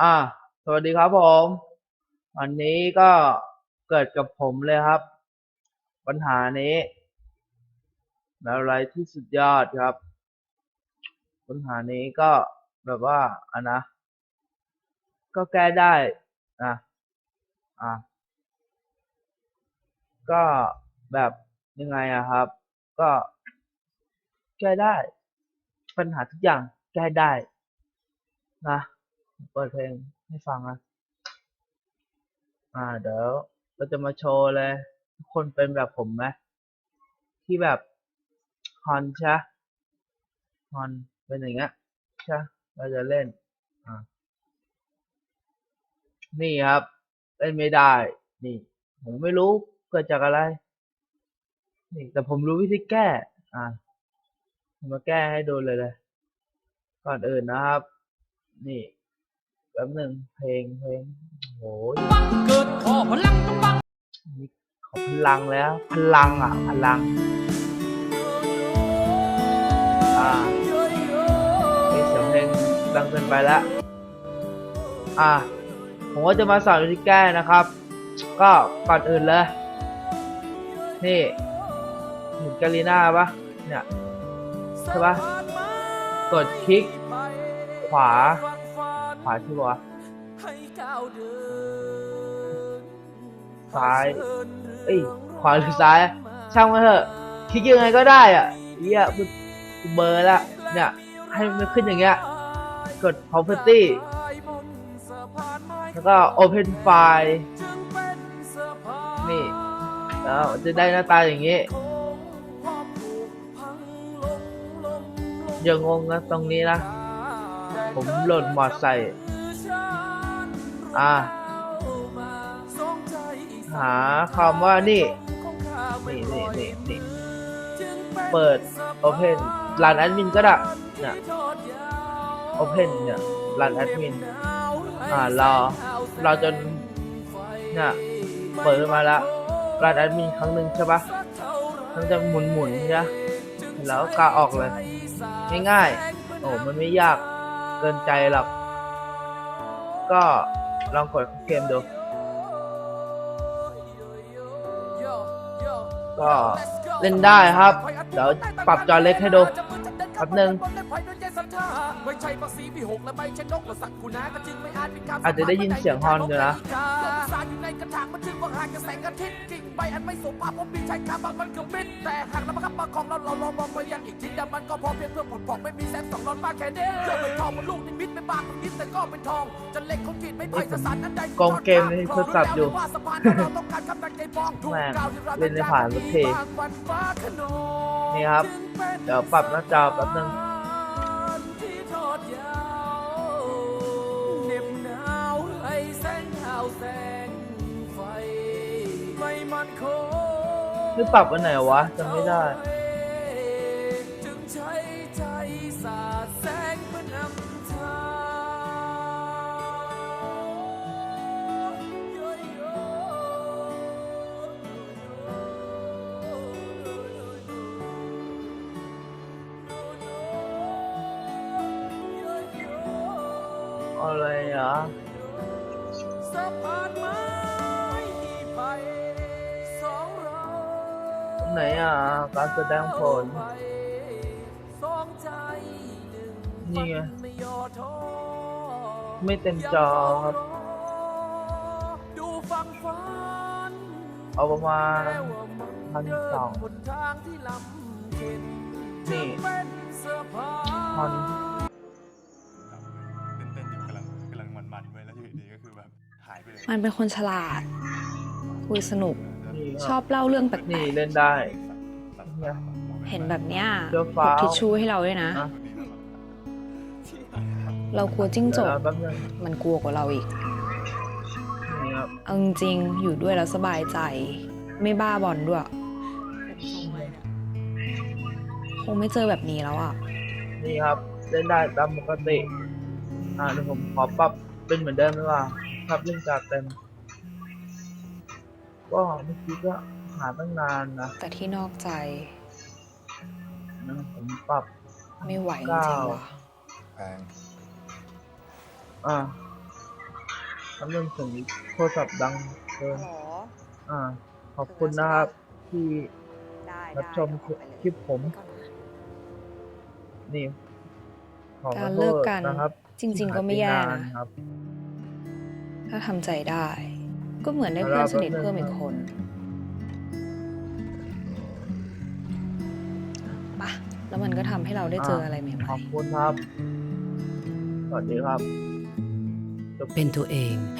อ่า สวัสดีครับผม วันนี้ก็เกิดกับผมเลยครับ ปัญหานี้อะไรที่สุดยอดครับ ปัญหานี้ก็แบบว่าอะนะ ก็แก้ได้นะอะก็แบบยังไงอะครับ ก็แก้ได้ ปัญหาทุกอย่างแก้ได้นะ เปิดเพลงให้ฟังนะอ่า เดี๋ยวเราจะมาโชว์เลยทุกคนเป็นแบบผมไหมที่แบบฮอนใช่ฮอนเป็นอย่างเงี้ยใช่เราจะเล่น อ่า นี่ครับ เล่นไม่ได้ นี่ ผมไม่รู้เกิดจากอะไร นี่แต่ผมรู้วิธีแก้ อ่ามาแก้ให้ดูเลยเลย ก่อนอื่นนะครับ นี่ แป๊บหนึ่งเพลงเพลงโอ้ยเกิดขอพลังต้องบังนี่ขอพลังแล้ว พลังอะ พลัง อ่านี่เสียงเพลงดังเกินไปแล้วอ่าผมก็จะมาสอนวิธีแก้นะครับ ก็ก่อนอื่นเลย นี่เห็นกาลีน่าปะเนี่ย ใช่ปะกดคลิก ขวา ขวาที่วะซ้ายเอ้ยขวาหรือซ้าย ช่างมันเถอะคลิกยังไงก็ได้อะเฮียกูกูเบลอร์ละเนี่ย ให้มันขึ้นอย่างเงี้ย กด property แล้วก็ open file นี่แล้วจะได้หน้าตาอย่างงี้อย่างงงนะตรงนี้นะ ผมโหลดมอดใส่อ่าหาคำว่านี่ นี่นี่นี่นี่เปิด Open รันแอดมินก็ได้เนี่ย Open เนี่ยรันแอดมินอ่ารอรอจนเนี่ยเปิดขึ้นมาแล้วรันแอดมินครั้งหนึ่งใช่ปะมันจะหมุนหมุนๆใช่ปะแล้วกาออกเลย ง่ายๆโอ้มันไม่ยาก เกินใจหรอก ก็ลองกดเข้าเกมดู ก็เล่นได้ครับ เดี๋ยวปรับจอเล็กให้ดูแป๊บนึงอาจจะได้ยินเสียงฮอนอยู่นะ สาอยู่ในกระถางมันจึงว่างหางจากแสงอาทิตย์กิ่งใบอันไม่สมภาพผมมีชายคาบางมันก็มิดแต่หากนำมาคับประคองเราเราลองมองไปยังอีกทิศดียมันก็พอเพียงเพื่อผลผองไม่มีแสงสองนอนบ้ากแค่เด้เจอเป็นทองมันลูกนิมิตไม่บางนิดแต่ก็เป็นทองจะเล็กคงขีดไม่ไผ่สสารนั้นใดกองเกมนี่ทดอบอยู่ว่าสะพานเราต้องการกำลังใจมองถูกกล่เราเล่นในผ่านรถเพนี่ครับเดี๋ยวปรับหน้าจอแป๊บนึงเน็บหวง ไม่มันคงนี่ปรับอันไหนวะจำไม่ได้จึงใช้ใจสาดแสงเพื่อนำทางอะไรอะ ไหนอะ การแสดงผลสองใจหนึ่งนี่ไง ไม่เต็มจอครับ เอาประมาณแม้ว่ามันพันสองเดินบนทางที่ลำเข็นเป็นสะพาฮอนนเต้นๆอยู่กำลังกำลังมันๆไว้แล้วอยู่ดีก็คือแบบหายไปเลย มันเป็นคนฉลาด คุยสนุก ชอบเล่าเรื่องแปลนี่กเล่นได้เนี่ยๆเห็นแบบเนี้ยเสื้อพฟ้ากทิชชู่ให้เราด้วยนะ อะ เรากลัวจิ้งจเดี๋ยวกนะแป๊บนึงมันกลัวกว่าเราอีก นี่ครับเอาจริงๆอยู่ด้วยแล้วสบายใจ ไม่บ้าบอลด้วย คงไม่เจอแบบนี้แล้วอะ นี่ครับ เล่นได้ตามปกติ อ่าเดี๋ยวผมขอปรับเป็นเหมือนเดิมดีกว่าปรับเล่นจากเต็ม ก็เมื่อกี้ก็หาตั้งนานนะแต่ที่นอกใจ นะผมปรับไม่ไหวจริงๆว่ะแพงอ่าคำนึงถึงโทรศัพท์ดังเกินหรออ่า ขอบคุณนะครับที่ได้รับชมได้เดี๋ยวออกไปเลยคลิปผมไปก่อนนะ นี่ขอขกาอรโทเลิกษกัน นะครับจริงที่ๆก็ไม่แย่หายปนะนครับ ถ้าทำใจได้ ก็เหมือนได้เพื่อนสนิทเพิ่มอีกคนปะแล้วมันก็ทำให้เราได้เจออะไรใหม่ขอบๆคุณครับ สวัสดีครับ เป็นตัวเองให้